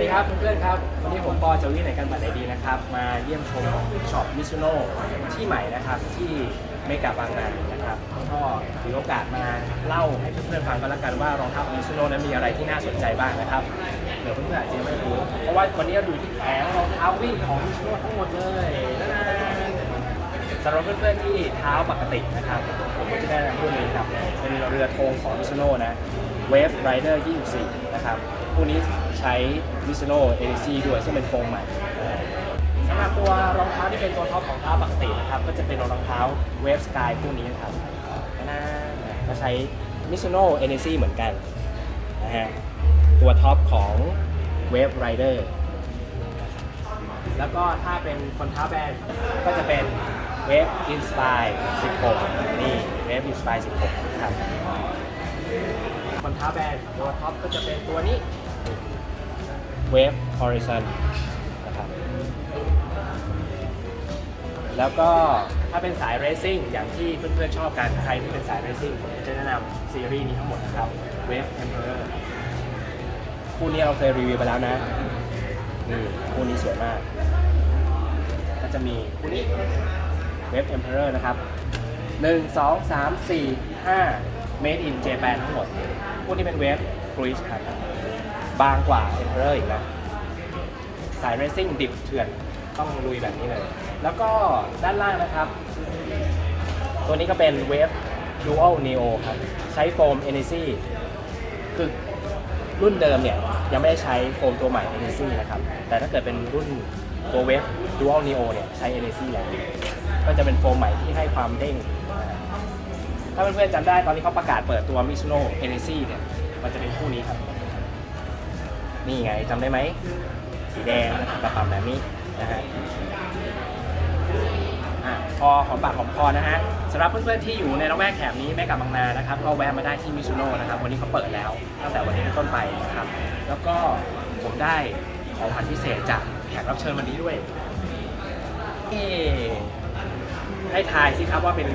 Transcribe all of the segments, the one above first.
ดีครับเพื่อนๆครับ วันนี้ผมปอจะวิ่งไหนกันบัตรไหนดีนะครับ มาเยี่ยมชมช็อปมิซูโน่ที่ใหม่นะครับที่เมกาบางนานะครับก็ถือโอกาสมาเล่าให้เพื่อนๆฟังกันแล้วกันว่ารองเท้ามิซูโน่นั้นมีอะไรที่น่าสนใจบ้างนะครับเดี๋ยวเพื่อนๆอาจจะไม่รู้เพราะว่าวันนี้เราอยู่ที่แผงรองเท้าวิ่งของมิซูโน่ทั้งหมดเลยนะสำหรับเพื่อนๆที่เท้าปกตินะครับผมก็จะได้นำรุ่นนี้ครับ เรือธงของมิซูโน่นะ Wave Rider 24 นะครับพวกนี้ใช้ Mizuno AC ด้วยซึ่งเป็นโฟมใหม่สำหรับตัวรองเท้าที่เป็นตัวท็อปของเท้าปกตินะครับ ก็จะเป็นรองเท้า Wave Sky พวกนี้นะครับนะก็ใช้ Mizuno AC เหมือนกันนะฮะตัวท็อปของ Wave Rider แล้วก็ถ้าเป็นคนเท้าแบนก็จะเป็น Wave Inspire 16 นี่ Wave Inspire 16 ครับคนท้าแบรนด์ตัวท็อปก็จะเป็นตัวนี้ Wave Horizon นะครับแล้วก็ถ้าเป็นสายเรซซิ่งอย่างที่เพื่อนๆชอบกันใครที่เป็นสายเรซซิ่งผมจะแนะนำซีรีส์นี้ทั้งหมดนะครับ Wave Emperor คู่นี้เราเคยรีวิวไปแล้วนะนี่คู่นี้สวยมาก ก็จะมีคู่นี้ Wave Emperor นะครับ 1 2 3 4 5 Made in Japan ทั้งหมด พวกนี้เป็นเวฟครู i สครับบางกว่า Emperor อีกนะ สายเรซซิ่งดิบเถื่อน ต้องลุยแบบนี้เลย แล้วก็ด้านล่างนะครับ ตัวนี้ก็เป็นเวฟ Dual Neo ครับ ใช้โฟม Energy คือรุ่นเดิมเนี่ย ยังไม่ได้ใช้โฟมตัวใหม่ Energy นะครับ แต่ถ้าเกิดเป็นรุ่นตัวเวฟ Dual Neo เนี่ย ใช้ Energy แล้ว ก็จะเป็นโฟมใหม่ที่ให้ความเด้ง ถ้าเพื่อนๆจำได้ตอนนี้เขาประกาศเปิดตัว Mizuno Energy เนี่ย มันจะเป็นคู่นี้ครับ นี่ไงจำได้ไหม สีแดงกระป๋าแบบนี้นะฮะพอหอมปากหอมคอนะฮะสำหรับเพื่อนๆที่อยู่ในละแวกแถบนี้แม่กับบางนานะครับก็แวะมาได้ที่มิซูโน่นะครับวันนี้เขาเปิดแล้วตั้งแต่วันนี้เป็นต้นไปนะครับ แล้วก็ผมได้ของขวัญพิเศษจากแขกรับเชิญวันนี้ด้วยเอ๊ ให้ทายสิครับว่าเป็น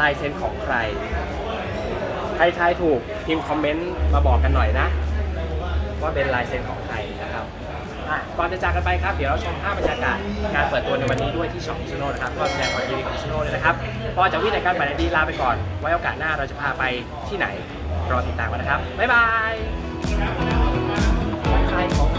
ลายเซ็นของใคร ใครทายถูกพิมพ์คอมเมนต์มาบอกกันหน่อยนะ ว่าเป็นลายเซ็นของใครนะครับอะก่อนจะจากกันไปครับ เดี๋ยวเราชมภาพบรรยากาศงานเปิดตัวในวันนี้ด้วยที่ช็อปมิโน่นะครับ ก็แสดงความยินดีกับมิโน่เลยนะครับ พอจากวินัยการบัตรดีลาไปก่อน ไว้โอกาสหน้าเราจะพาไปที่ไหน รอติดตามกันนะครับ บ๊ายบายของใครของ